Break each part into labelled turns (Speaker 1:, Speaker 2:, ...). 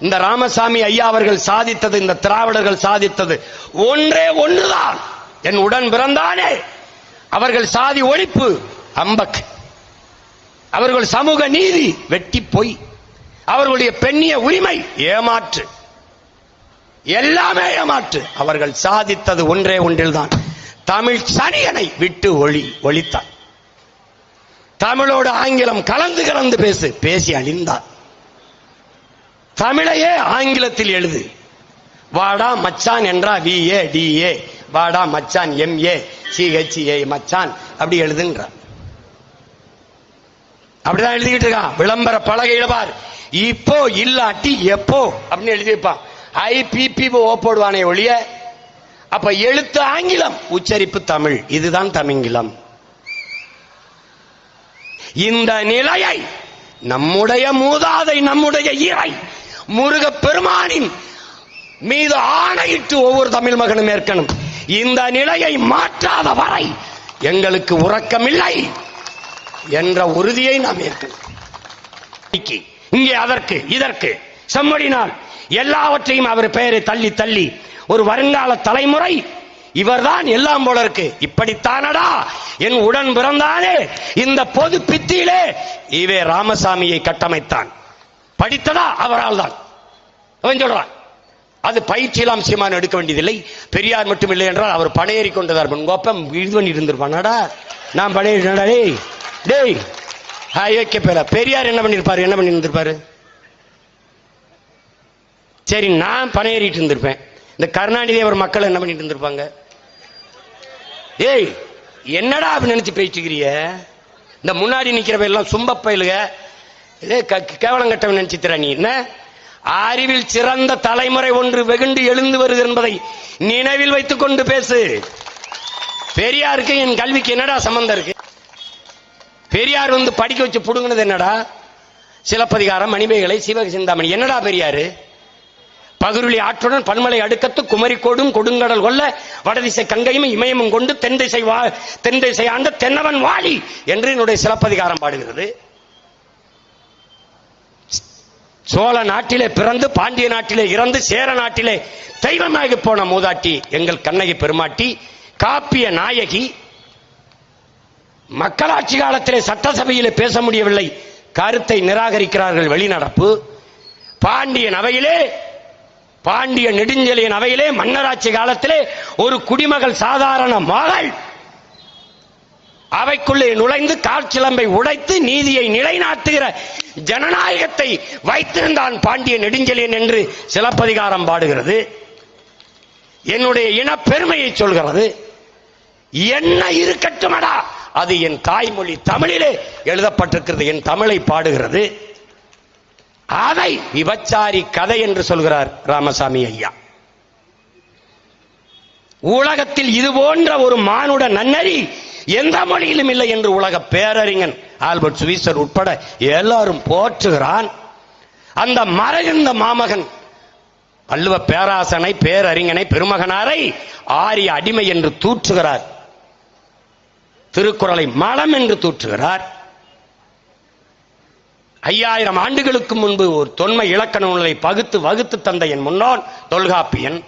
Speaker 1: இந்த ராமசாமி ஐயா அவர்கள் சாதித்தது இந்த திராவிடர்கள் சாதித்தது ஒன்றே ஒன்றுதான். என் உடன் பிறந்தானே. அவர்கள் சாதி ஒழிப்பு அம்பக். அவர்கள் சமூக நீதி வெட்டி பொய். அவர்களுடைய பெண்ணிய உரிமை ஏமாற்று. எல்லாமே ஏமாற்று. அவர்கள் சாதித்தது ஒன்றே ஒன்றில்தான். தமிழ் சனியனை விட்டு ஒளி ஒழித்தார் தமிழோடு ஆங்கிலம் கலந்து கலந்து பேசு பேசி அழிந்தார் தமிழையே ஆங்கிலத்தில் எழுது. வாடா மச்சான் என்றா வி ஏ டி ஏ. வாடா மச்சான் M A C H A மச்சான் அப்படி எழுதுன்றார் அப்படிதான் எழுதிக்கிட்டு இருக்கான். விளம்பர பலகையில பார். இப்போ இல்லாட்டி எப்போ? அப்படின்னு எழுதி வைப்பான். ஐ பிபி ஓ போடுவானே ஒழிய அப்ப எழுத்து ஆங்கிலம் உச்சரிப்பு தமிழ். இதுதான் தமிங்கிலம். இந்த நிலையை நம்முடைய மூதாதை நம்முடைய இறை முருக பெருமானின் மீது ஆணையிட்டு ஒவ்வொரு தமிழ் மகனும் ஏற்கணும் இந்த நிலையை மாற்றாத வரை எங்களுக்கு உறக்கமில்லை என்ற உறுதியை நாம் ஏற்கணும் இங்கே அதற்கு இதற்கு செம்மடினால் எல்லாவற்றையும் அவர் பெயரை தள்ளி தள்ளி ஒரு வருங்கால தலைமுறை இவர்தான் எல்லாம் போல இருக்கு. இப்படித்தானடா? என் உடன் பிறந்தானே இந்த பொது பித்தியிலே இவே ராமசாமியை கட்டமைத்தான். படித்ததா அவரால் தான் அவன் சொல்றான். அது பயிற்சியெல்லாம் சீமான் எடுக்க வேண்டியதில்லை. பெரியார் மட்டும் இல்லை என்றால் அவர் பணையேறி கொண்டதார். கோப்பம் இது பண்ணி இருந்திருப்பானடா நான் பணையேறினடா டேய் டேய். ஓகே பேர பெரியார் என்ன பண்ணியிருப்பார்? என்ன பண்ணி இருந்திருப்பாரு சரி நான் பணையேறிட்டு இருந்திருப்பேன். இந்த கருணாநிதி அவர் மக்கள் என்ன பண்ணிட்டு இருந்திருப்பாங்க? ஏய் என்னடா அப்படி நினைச்சு பேச்சுக்கிறிய இந்த முன்னாடி நிக்கிறவ எல்லாம் சும்ப பயிலுக கேவலம் கட்டவன் நினைச்சுத்திர நீ என்ன? அறிவில் சிறந்த தலைமுறை ஒன்று வெகுண்டு எழுந்து வருது என்பதை நினைவில் வைத்துக் கொண்டு பேசு. பெரியாருக்கு என் கல்விக்கு என்னடா சம்பந்தம் இருக்கு? பெரியார் வந்து படிக்க வச்சு புடுங்கினது என்னடா? சிலப்பதிகாரம் மணிமேகலை சிவக சிந்தாமணி. என்னடா பெரியாரு? பகுருளி ஆற்றுடன் பன்மலை அடுக்கத்து குமரிக்கோடும் கொடுங்கடல் கொல்ல வடதிசை கங்கையும் இமயமும் கொண்டு தென் திசை வா தென் திசை ஆண்ட தென்னவன் வாழி என்று என்னுடைய சிலப்பதிகாரம் பாடுகிறது. சோழ நாட்டிலே பிறந்து பாண்டிய நாட்டிலே இறந்து சேர நாட்டிலே தெய்வமாகி போன மூதாட்டி எங்கள் கண்ணகி பெருமாட்டி காப்பிய நாயகி. மக்களாட்சி காலத்திலே சட்டசபையிலே பேச முடியவில்லை. கருத்தை நிராகரிக்கிறார்கள் வெளிநடப்பு. பாண்டியன் அவையிலே பாண்டிய நெடுஞ்செழியன் அவையிலே மன்னராட்சி காலத்திலே ஒரு குடிமகள் சாதாரண மகள் அவைக்குள்ளே நுழைந்து காற்சிலம்பை உடைத்து நீதியை நிலைநாட்டுகிற ஜனநாயகத்தை வைத்திருந்தான் பாண்டிய நெடுஞ்செழியன் என்று சிலப்பதிகாரம் பாடுகிறது. என்னுடைய இன பெருமையை சொல்கிறது. என்ன இருக்கட்டுமடா? அது என் தாய்மொழி தமிழிலே எழுதப்பட்டிருக்கிறது. என் தமிழை பாடுகிறது. அதை விபச்சாரி கதை என்று சொல்கிறார் ராமசாமி ஐயா. உலகத்தில் இது போன்ற ஒரு மானுட நன்னறி எந்த மொழியிலும் இல்லை என்று உலக பேரறிஞன் ஆல்பர்ட் சுவிசர் உட்பட எல்லாரும் போற்றுகிறான். அந்த மறைந்த மாமகன் பல்லுவ பேராசனை பேரறிஞனை பெருமகனாரை ஆரிய அடிமை என்று தூற்றுகிறார். திருக்குறளை மலம் என்று தூற்றுகிறார். ஐயாயிரம் ஆண்டுகளுக்கு முன்பு ஒரு தொன்மை இலக்கண நூலை பகுத்து வகுத்து தந்த என் முன்னோன் தொல்காப்பியன்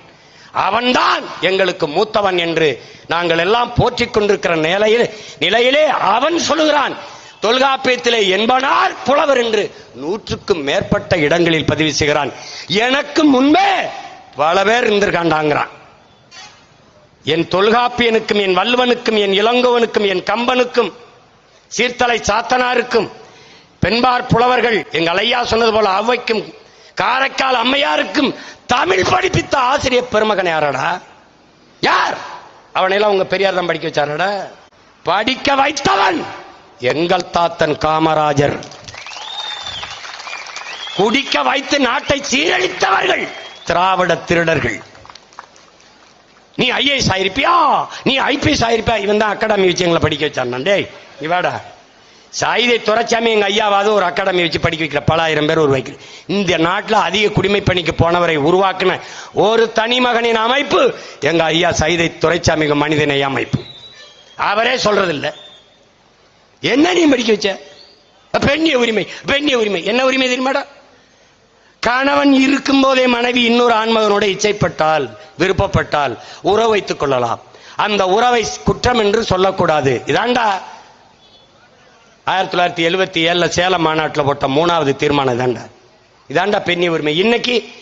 Speaker 1: அவன்தான் எங்களுக்கு மூத்தவன் என்று நாங்கள் எல்லாம் போற்றிக் கொண்டிருக்கிற நிலையில் நிலையிலே அவன் சொல்லுகிறான் தொல்காப்பியத்திலே என்பனார் புலவர் என்று நூற்றுக்கும் மேற்பட்ட இடங்களில் பதிவு செய்கிறான். எனக்கு முன்பே பல பேர் இருந்திருக்காண்டாங்கிறான். என் தொல்காப்பியனுக்கும் என் வல்லுவனுக்கும் என் இளங்கோவனுக்கும் என் கம்பனுக்கும் சீர்தலை சாத்தனாருக்கும் பெண்பார் புலவர்கள் எங்கள் ஐயா சொன்னது போல அவ்வைக்கும் காரைக்கால் அம்மையாருக்கும் தமிழ் படிப்பித்த ஆசிரியர் பெருமகன் யாரடா? யார்? அவனையெல்லாம் உங்க பெரியார் தான் படிக்க வச்சாரடா? படிக்க வைத்தவன் எங்கள் தாத்தன் காமராஜர். குடிக்க வைத்து நாட்டை சீரழித்தவர்கள் திராவிட திருடர்கள். நீ ஐஏஎஸ் ஆயிருப்பியா? நீ ஐபிஎஸ் ஆயிருப்பியா? இவன் தான் அகாடமி விஷயங்களை படிக்க வச்சான். டேய் நீ வாடா. சாயுதை துரைச்சாமி எங்கள் ஐயாவாவது ஒரு அகாடமி வச்சு படிக்க வைக்கிற பலாயிரம் பேர் பேர் உருவாக்கி இந்த நாட்டில் அதிக குடிமை பணிக்கு போனவரை உருவாக்கின ஒரு தனி மகனின் அமைப்பு எங்க ஐயா சைதை துறைச்சாமிங்க மனிதனை அமைப்பு. அவரே சொல்றதில்ல. என்ன நீ படிக்க வச்ச? பெண்ணிய உரிமை பெண்ணிய உரிமை. என்ன உரிமை தெரியுமாடா? கணவன் இருக்கும் போதே மனைவி இன்னொரு ஆண்மகனோட இச்சைப்பட்டால் விருப்பப்பட்டால் உறவு வைத்துக் கொள்ளலாம். அந்த உறவை குற்றம் என்று சொல்லக்கூடாது. இதாண்டா? ஆயிரத்தி தொள்ளாயிரத்தி எழுபத்தி ஏழுல சேலம் மாநாட்டில் போட்ட மூணாவது தீர்மானம் இதாண்டா. இதாண்டா பெண்ணி உரிமை. இன்னைக்கு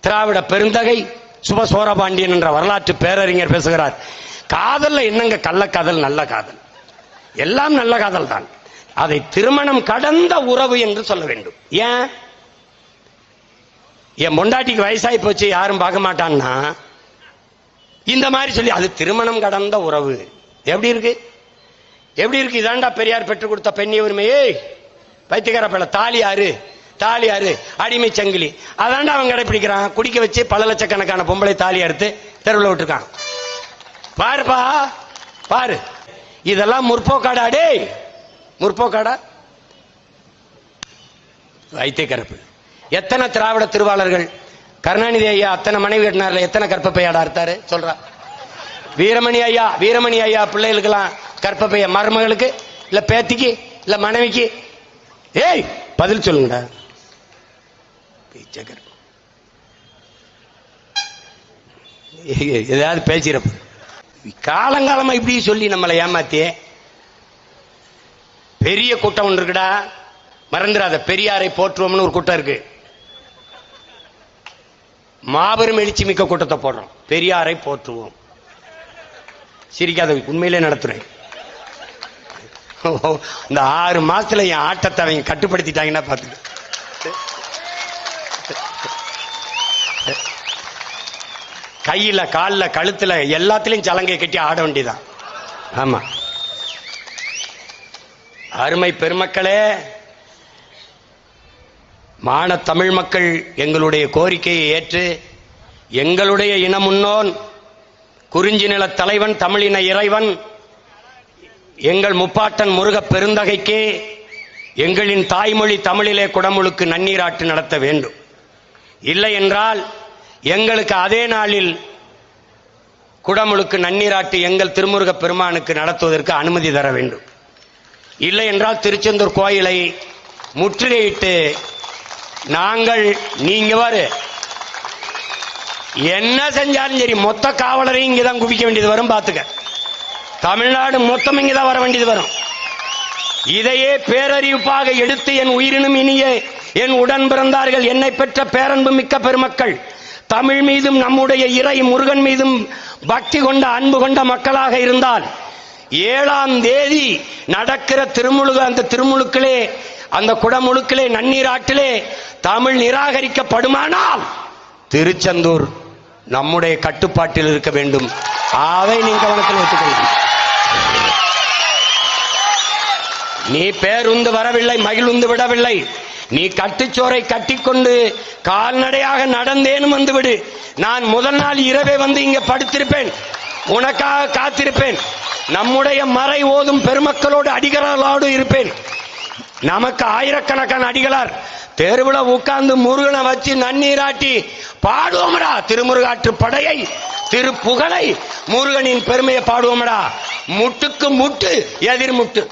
Speaker 1: திராவிட பெருந்தகை சுப சோரபாண்டியன் என்ற வரலாற்று பேரறிஞர் பேசுகிறார். காதல்ல என்னங்க கள்ளக்காதல் நல்ல காதல்? எல்லாம் நல்ல காதல் தான். அதை திருமணம் கடந்த உறவு என்று சொல்ல வேண்டும். ஏன்? என் பொண்டாட்டிக்கு வயசாகி போச்சு யாரும் பார்க்க மாட்டான்னா? இந்த மாதிரி சொல்லி அது திருமணம் கடந்த உறவு. எப்படி இருக்கு? எப்படி இருக்கு? இதாண்டா பெரியார் பெற்றுக் கொடுத்த பெண்ணி உரிமையே. பைத்தியக்கார பல தாலி ஆறு தாலி ஆறு அடிமை சங்கிலி. அதாண்டா அவன் கடைப்பிடிக்கிறான். குடிக்க வச்சு பல லட்சக்கணக்கான பொம்பளை தாலி அறுத்து தெருவில் விட்டுருக்கான். பாருப்பா பாரு. இதெல்லாம் முற்போக்காடா டேய். முற்போக்காடா? வைத்திய கருப்பு எத்தனை திராவிட திருவாளர்கள்? கருணாநிதி ஐயா அத்தனை மனைவி கட்டினார்ல எத்தனை கற்பப்பையாடா அறுத்தாரு? சொல்றா. வீரமணி ஐயா வீரமணி ஐயா பிள்ளைகளுக்கெல்லாம் கற்பப்பைய மருமகளுக்கு இல்ல பேத்திக்கு இல்ல மனைவிக்கு. ஏய் பதில் சொல்லுங்கடா. பிச்சைக்காரன். ஏதாவது பேசிறப்ப காலங்காலமா இப்படி சொல்லி நம்மளை ஏமாத்தி பெரிய கூட்டம் ஒன்று இருக்குடா. மறந்துடாத பெரியாரை போற்றுவோம்னு ஒரு கூட்டம் இருக்கு. மாபெரும் எழுச்சி மிக்க கூட்டத்தை போடுறோம். பெரியாரை போற்றுவோம். சிரிக்காத உண்மையிலே நடத்துறேன். இந்த ஆறு மாசத்துல என் ஆட்டத்தை அவங்க கட்டுப்படுத்திட்டாங்கன்னா பார்த்து. கையில கால்ல கழுத்துல எல்லாத்துலயும் சலங்கை கட்டி ஆட வேண்டியதான் ஆமா. அருமை பெருமக்களே மான தமிழ் மக்கள் எங்களுடைய கோரிக்கையை ஏற்று எங்களுடைய இன முன்னோன் குறிஞ்சி நில தலைவன் தமிழின இறைவன் எங்கள் முப்பாட்டன் முருகப் பெருந்தகைக்கு எங்களின் தாய்மொழி தமிழிலே குடமுழுக்கு நன்னீராட்டு நடத்த வேண்டும். இல்லை என்றால் எங்களுக்கு அதே நாளில் குடமுழுக்கு நன்னீராட்டு எங்கள் திருமுருகப் பெருமானுக்கு நடத்துவதற்கு அனுமதி தர வேண்டும். இல்லை என்றால் திருச்செந்தூர் கோயிலை முற்றுகையிட்டு நாங்கள் நீங்க வரு. என்ன செஞ்சாலும் சரி மொத்த காவலரையும் இங்கே தான் குவிக்க வேண்டியது வரும் பார்த்துக்க தமிழ்நாடு மொத்தம் இங்கதான் வர வேண்டியது வரும். இதையே பேரறிவிப்பாக எடுத்து என் உயிரினும் இனிய என் உடன் பிறந்தார்கள் என்னை பெற்ற பேரன்பு மிக்க பெருமக்கள் தமிழ் மீதும் நம்முடைய இறை முருகன் மீதும் பக்தி கொண்ட அன்பு கொண்ட மக்களாக இருந்தால் ஏழாம் தேதி நடக்கிற திருமுழுக அந்த திருமுழுக்களே அந்த குடமுழுக்களே நன்னீராட்டிலே தமிழ் நிராகரிக்கப்படுமானால் திருச்செந்தூர் நம்முடைய கட்டுப்பாட்டில் இருக்க வேண்டும். அதை நீ கவனத்தில் வைத்துக்கொள்ளுங்கள் நீ பேருந்து வரவில்லை மகிழ்ந்து விடவில்லை. நீ கட்டுச்சோரை கட்டிக்கொண்டு கால்நடையாக நடந்தேனும் வந்து விடு நான் முதல் நாள் இரவே வந்து இங்க படுத்திருப்பேன். உனக்காக காத்திருப்பேன். நம்முடைய மறை ஓதும் பெருமக்களோடு அடிகளாரோடு இருப்பேன். நமக்கு ஆயிரக்கணக்கான அடிகளார். தெருவில் உட்கார்ந்து முருகனை வச்சு நன்னீராட்டி பாடுவோமடா திருமுருகாற்று படையை திருப்புகழை முருகனின் பெருமையை பாடுவோமடா. முட்டுக்கு முட்டு எதிர் முட்டு.